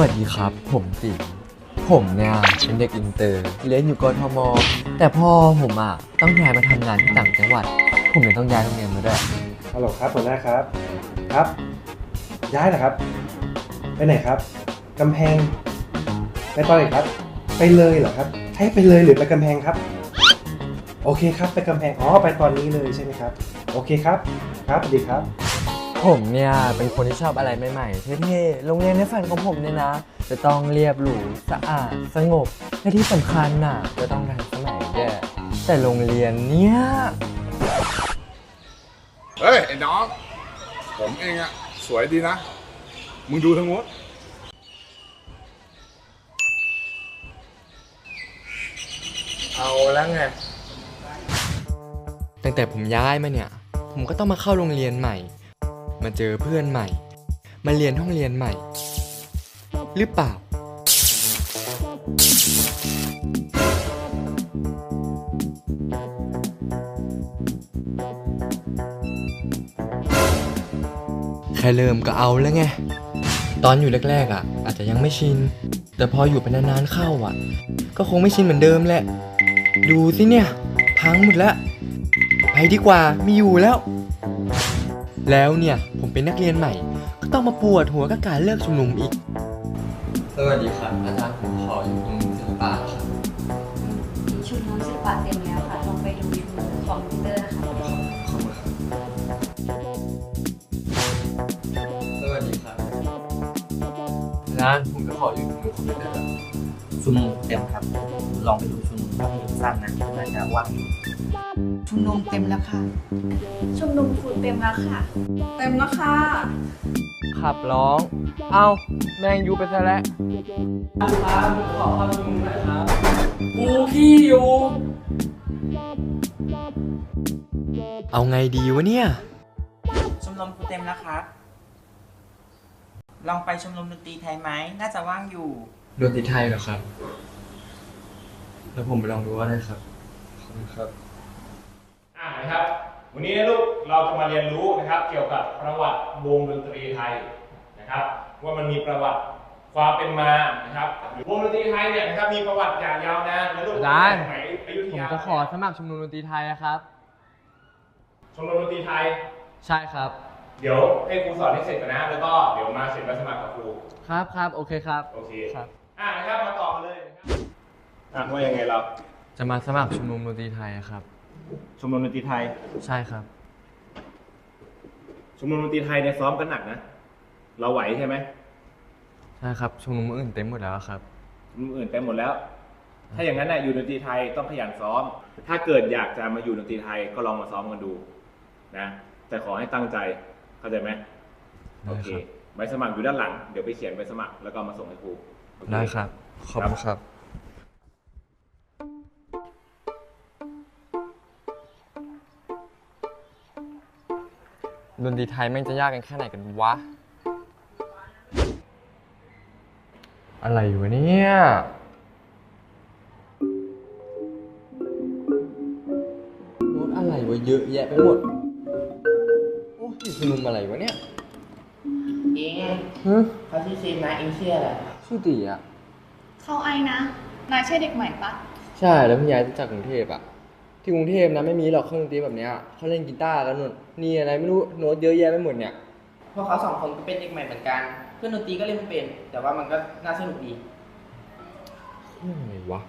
วัสดีครับ ผมติ๋มผมเนี่ยเป็นเด็กอินเตอร์เรียนอยู่กทม แต่พ่อผมอะต้องย้ายมาทำงานที่ต่างจังหวัด ผมเลยต้องย้ายโรงเรียนมาด้วยฮัลโหลครับหัวหน้าครับ ครับ ย้ายเหรอครับ ไปไหนครับกำแพงไปตอนไหนครับ ไปเลยเหรอครับให้ไปเลยหรือไปกำแพงครับ โอเคครับไปกำแพงอ๋อไปตอนนี้เลยใช่ไหมครับ โอเคครับ ครับดีครับ ผมเนี่ยเป็นคนที่ชอบอะไรใหม่ๆเท่ๆโรงเรียนในฝันของผมเนี่ยนะ จะต้องเรียบหรูสะอาดสงบและที่สำคัญน่ะจะต้องทันสมัยแย่แต่โรงเรียนเนี่ยเฮ้ยไอ้น้อง ผมเองอะสวยดีนะ มึงดูทางโน้นเอาแล้วไง ตั้งแต่ผมย้ายมาเนี่ย ผมก็ต้องมาเข้าโรงเรียนใหม่ มาเจอเพื่อนใหม่ มาเรียนห้องเรียนใหม่ หรือเปล่า แค่เริ่มก็เอาแล้วไง ตอนอยู่แรกๆอะ อาจจะยังไม่ชิน แต่พออยู่ไปนานๆเข้าอะ ก็คงไม่ชินเหมือนเดิมแหละ ดูสิเนี่ย พังหมดแล้วไปดีกว่าไม่อยู่แล้ว แล้วเนี่ยผมเป็นนักเรียนใหม่ ก็ต้องมาปวดหัวกับการเลิกชุมนุมอีก สวัสดีครับอาจารย์ผมขออยู่ตรงศิลปะครับชุดน้องศิลปะเต็มแล้วค่ะลองไปดูในมือคอมพิวเตอร์นะคะขอบคุณครับสวัสดีครับอาจารย์ผมจะขออยู่ตรงคอมพิวเตอร์ครับชุมนุมเต็มครับ ลองไปดูชุมนุมถ้ามีสั้นนะน่าจะว่างอยู่ ชุมนุมเต็มแล้วค่ะ ชุมนุมคุณเต็มแล้วค่ะ เต็มแล้วค่ะ ขับร้อง เอ้าแมงยูไปซะแล้วครับขอเข้าชุมนุมหน่อยครับกูขี้อยู่ เอาไงดีวะเนี่ย ชมรมครูเต็มแล้วครับ ลองไปชมรมดนตรีไทยไหม น่าจะว่างอยู่ ดนตรีไทยเหรอครับ แล้วผมไปลองดูว่าได้ครับ ขอบคุณครับอ่านะครับ วันนี้นะลูกเราจะมาเรียนรู้นะครับ เกี่ยวกับประวัติวงดนตรีไทยนะครับ ว่ามันมีประวัติความเป็นมานะครับวงดนตรีไทยเนี่ยนะครับมีประวัติอย่างยาวนานนะลูกอาจารย์ สมัยอยุธผมยาจะขอสมัครชมรมดนตรีไทยอะครับ ชมรมดนตรีไทย ใช่ครับ เดี๋ยวให้ครูสอนให้เสร็จก่อนนะแล้วก็เดี๋ยวมาเซ็นใบสมัครกับครูครับครับโอเคครับ โอเคครับ อ่านะครับมาต่อกันเลยนะครับอะว่ายังไงเรา จะมาสมัครชมรมดนตรีไทยอะครับ ชมรมดนตรีไทย ใช่ครับ ชมรมดนตรีไทยเนี่ยซ้อมกันหนักนะ เราไหวใช่ไหมใช่ครับชมรมอื่นเต็มหมดแล้วครับ ชมรมอื่นเต็มหมดแล้ว ถ้าอย่างนั้นน่ะอยู่ดนตรีไทยต้องขยันซ้อม ถ้าเกิดอยากจะมาอยู่ดนตรีไทยก็ลองมาซ้อมกันดูนะแต่ขอให้ตั้งใจเข้าใจไหมได้โอเคครับใบสมัครอยู่ด้านหลัง เดี๋ยวไปเขียนใบสมัครแล้วก็เอามาส่งให้ครูโอเได้ครับ ขอบคุณครับ ดนตรีไทยแม่งจะยากกันแค่ไหนกันวะ อะไรอยู่วะเนี่ย โน้ตอะไรวะเยอะแยะไปหมด โอ้ยชุมนุมอะไรวะเนี่ยเองฮึเขาชื่อซีมนะเองชื่ออะไรชื่อตีอะเข้าไอนะนายใช่เด็กใหม่ปะใช่แล้วเพี่ย้ายจากกรุงเทพอะที่กรุงเทพนะไม่มีหรอกเครื่องดนตรีแบบเนี้ยเขาเล่นกีตาร์กันนู่น นี่อะไรไม่รู้โน้ตเยอะแยะไปหมดเนี่ย พวกเขาสองคนก็เป็นเด็กใหม่เหมือนกัน เพื่อนดนตรีก็เล่นไม่เป็น แต่ว่ามันก็น่าสนุกดีเรื่องอะไรวะ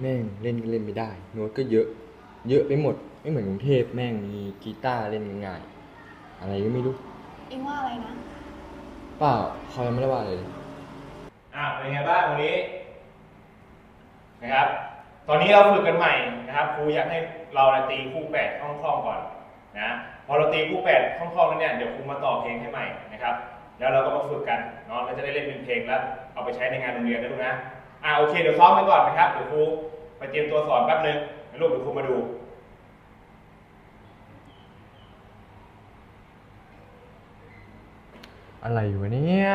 แม่งเล่นก็เล่นไม่ได้ โน้ตก็เยอะ เยอะไปหมด ไม่เหมือนกรุงเทพแม่งมีกีตาร์เล่นง่ายๆอะไรก็ไม่รู้ เอ็งว่าอะไรนะ เปล่าเขายังไม่ได้ว่าอะไรเลย อะเป็นไงบ้างวันนี้นะครับ ตอนนี้เราฝึกกันใหม่นะครับครูอยากให้เราน่ะตีคู่แปดคล่องๆก่อนนะ พอเราตีคู่แปดคล่องๆแล้วเนี่ยเดี๋ยวครูมาต่อเพลงให้ใหม่นะครับแล้วเราก็มาฝึกกันเนาะเราจะได้เล่นเป็นเพลงแล้วเอาไปใช้ในงานโรงเรียนได้ดูกนะอ่าโอเคเดี๋ยวซ้อมกันก่อนนะครับเดี๋ยวครูไปเตรียมตัวสอนแป๊บนึงให้ลูกเดี๋ยวครูมาดูอะไรอยู่เนี่ย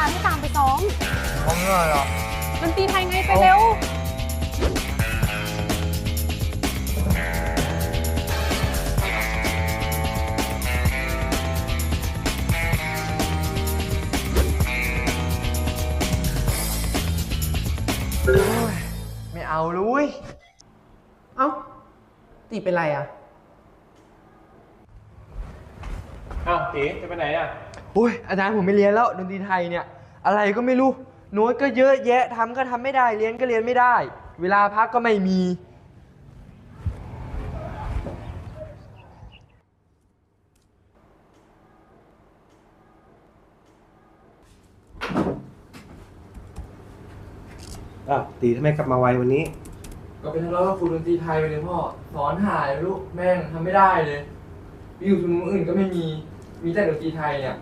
าจารย์ให้ตามไปซ้อมทำไงอะดนตรีไทยไงไปเร็ว ไม่เอาเลยเว้ยเอ้า ตีเป็นไรอะ อ้าวตีจะไปไหนอะ โอ้ยอาจารย์ผมไม่เรียนแล้วดนตรีไทยเนี่ย อะไรก็ไม่รู้โน้ตก็เยอะแยะทำก็ทำไม่ได้เรียนก็เรียนไม่ได้ เวลาพักก็ไม่มีอ้าวตีทำไมกลับมาไววันนี้ ก็เป็นทะเลาะกับครูดนตรีไทยไปเลยพ่อ สอนหายลูกแม่งทำไม่ได้เลยวิวชุมนุมอื่นก็ไม่มี มีแต่ดนตรีไทยเนี่ย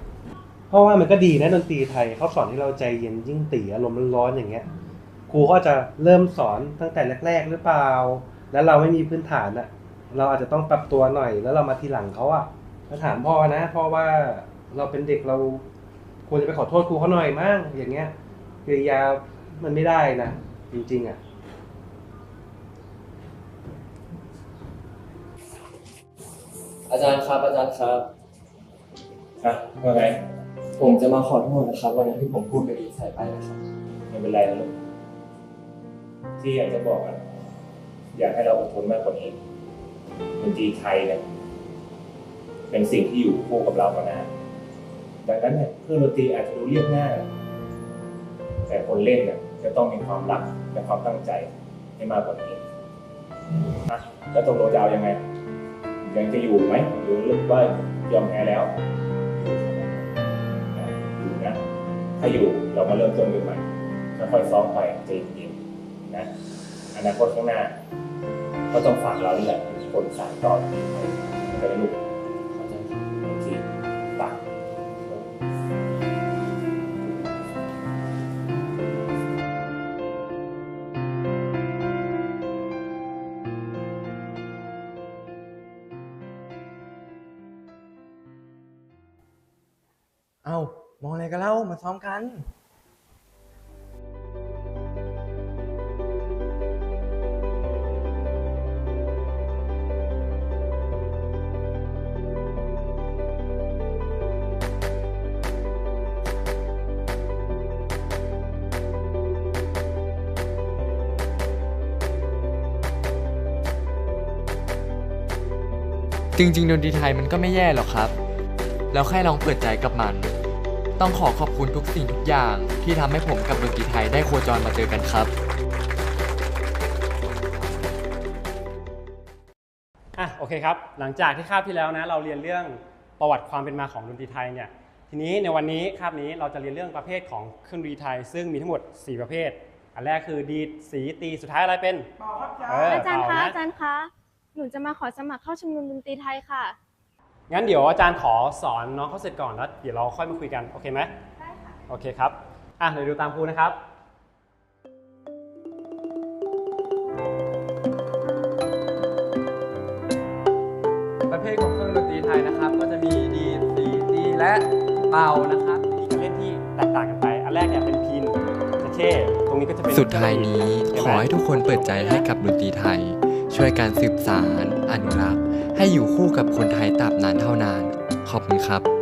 เพราะว่ามันก็ดีนะดนตรีไทยเขาสอนให้เราใจเย็นยิ่งตีอารมณ์ร้อนๆอย่างเงี้ยครูก็จะเริ่มสอนตั้งแต่แรก ๆ หรือเปล่า แล้วเราไม่มีพื้นฐานอะเราอาจจะต้องปรับตัวหน่อย แล้วเรามาทีหลังเขาอะถ้าถามพ่อนะพ่อว่าเราเป็นเด็กเราควรจะไปขอโทษครูเขาหน่อยมั้งอย่างเงี้ยกิริยามันไม่ได้นะจริงๆอะอาจารย์ครับอาจารย์ครับอะว่าไง ผมจะมาขอโทษนะครับวันนั้นที่ผมพูดไปดีใส่ไปนะครับ ไม่เป็นไรนะลูกที่อยากจะบอกอะอยากให้เราอดทนมากกว่านี้ดนตรีไทยเนี่ยเป็นสิ่งที่อยู่คู่กับเรามานานดังนั้นเนี่ยเครื่องดนตรีอาจจะดูเรียบง่ายแต่คนเล่นเนี่ยจะต้องมีความรักและความตั้งใจให้มากกว่านี้นะแล้วตกลงจะเอายังไงยังจะอยู่ไหมหรือว่า ยอมแพ้แล้ว ถ้าอยู่เรามาเริ่มต้นกันใหม่ค่อยๆซ้อมไปใจเย็นๆนะอนาคตข้างหน้า ก็ต้องฝากเรานี่แหละคนสานต่อไปจะได้ลูก มองอะไรกันเล่ามาซ้อมกันจริงๆดนตรีไทยมันก็ไม่แย่หรอกครับ แล้วแค่ลองเปิดใจกับมัน ต้องขอขอบคุณทุกสิ่งทุกอย่างที่ทำให้ผมกับดนตรีไทยได้โคจรมาเจอกันครับ อะโอเคครับ หลังจากที่คาบที่แล้วนะเราเรียนเรื่องประวัติความเป็นมาของดนตรีไทยเนี่ยทีนี้ในวันนี้คาบนี้เราจะเรียนเรื่องประเภทของเครื่องดนตรีไทย ซึ่งมีทั้งหมด 4 ประเภท อันแรกคือดีดสีตีสุดท้ายอะไรเป็นเอาจารย์คะเป่อาจารย์คะ หนูจะมาขอสมัครเข้าชุมนุมดนตรีไทยค่ะ งั้นเดี๋ยวอาจารย์ขอสอนน้องเขาเสร็จก่อนแล้วเดี๋ยวเราค่อยมาคุยกันโอเคไหมได้ค่ะ โอเคครับ อะเดี๋ยวดูตามครูนะครับประเภทของเครื่องดนตรีไทยนะครับ ก็จะมีดีดสีตีและเป่านะครับมีการเล่นที่แตกต่างกันไป อันแรกเนี่ยเป็นพินจะเข้ตรงนี้ก็จะเป็นสุดท้ายนี้เห็นขไหมอให้ทุกคนเปิดใจให้กับดนตรีไทย ช่วยการสืบสารอนุรักษ์ ให้อยู่คู่กับคนไทยตราบนานเท่านาน ขอบคุณครับ